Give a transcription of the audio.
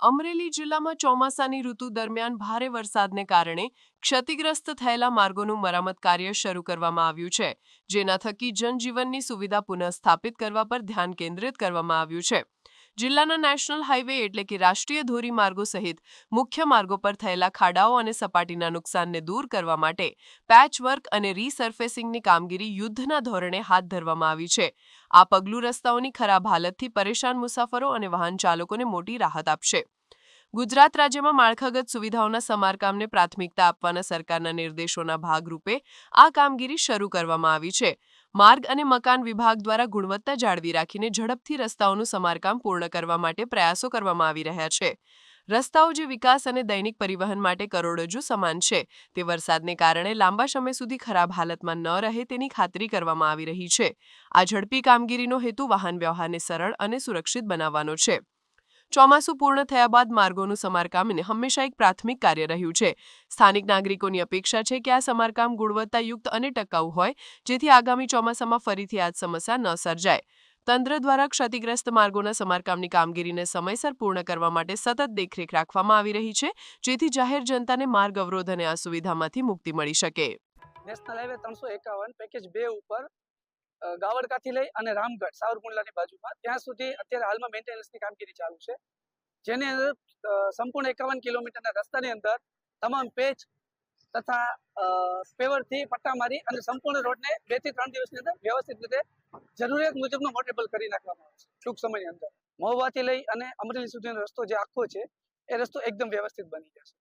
અમરેલી જિલ્લામાં ચોમાસાની ઋતુ દરમિયાન ભારે વરસાદને કારણે ક્ષતિગ્રસ્ત થયેલા માર્ગોનું મરામત કાર્ય શરૂ કરવામાં આવ્યું છે, જેના થકી જનજીવનની સુવિધા પુનઃસ્થાપિત કરવા પર ધ્યાન કેન્દ્રિત કરવામાં આવ્યું છે. જિલ્લાના નેશનલ હાઈવે એટલે કે રાષ્ટ્રીય ધોરીમાર્ગો સહિત મુખ્ય માર્ગો પર થયેલા ખાડાઓ અને સપાટીના નુકસાનને દૂર કરવા માટે પેચવર્ક અને રીસર્ફેસિંગની કામગીરી યુદ્ધના ધોરણે હાથ ધરવામાં આવી છે. આ પગલું રસ્તાઓની ખરાબ હાલતથી પરેશાન મુસાફરો અને વાહન ચાલકોને મોટી રાહત આપશે. ગુજરાત રાજ્યમાં માળખાગત સુવિધાઓના સમારકામને પ્રાથમિકતા આપવાના સરકારના નિર્દેશોના ભાગરૂપે આ કામગીરી શરૂ કરવામાં આવી છે. માર્ગ અને મકાન વિભાગ દ્વારા ગુણવત્તા જાળવી રાખીને ઝડપથી રસ્તાઓનું સમારકામ પૂર્ણ કરવા માટે પ્રયાસો કરવામાં આવી રહ્યા છે. રસ્તાઓ જે વિકાસ અને દૈનિક પરિવહન માટે કરોડરજ્જુ સમાન છે, તે વરસાદને કારણે લાંબા સમય સુધી ખરાબ હાલતમાં ન રહે તેની ખાતરી કરવામાં આવી રહી છે. આ ઝડપી કામગીરીનો હેતુ વાહન વ્યવહારને સરળ અને સુરક્ષિત બનાવવાનો છે. ચોમાસું પૂર્ણ થયા બાદ માર્ગોનું સમારકામ હંમેશા એક પ્રાથમિક કાર્ય રહ્યું છે. સ્થાનિક નાગરિકોની અપેક્ષા છે કે આ સમારકામ ગુણવત્તાયુક્ત અને ટકાઉ હોય, જેથી આગામી ચોમાસામાં ફરીથી આ સમસ્યા ન સર્જાય. તંત્ર દ્વારા ક્ષતિગ્રસ્ત માર્ગોના સમારકામની કામગીરીને સમયસર પૂર્ણ કરવા માટે સતત દેખરેખ રાખવામાં આવી રહી છે, જેથી જાહેર જનતાને માર્ગ અવરોધ અને અસુવિધામાંથી મુક્તિ મળી શકે. નેશનલ હાઈવે ત્રણસો એકાવન પેકેજ બે ઉપર ગાવડકાથી લઈ અને રામગઢ, સાવરકુંડલાની બાજુમાં. ત્યાં સુધી અત્યારે હાલમાં મેન્ટેનન્સની કામગીરી ચાલુ છે. જેની અંદર સંપૂર્ણ એકાવન કિલોમીટરના રસ્તાની અંદર તમામ પેચ તથા પેવરથી પટ્ટા મારી અને સંપૂર્ણ રોડને બેથી ત્રણ દિવસની અંદર વ્યવસ્થિત રીતે જરૂરિયાત મુજબનો મોટેબલ કરી નાખવામાં આવશે ટૂંક સમયની અંદર. મહુવાથી લઈ અને અમરેલી સુધીનો રસ્તો જે આખો છે, એ રસ્તો એકદમ વ્યવસ્થિત બની જશે.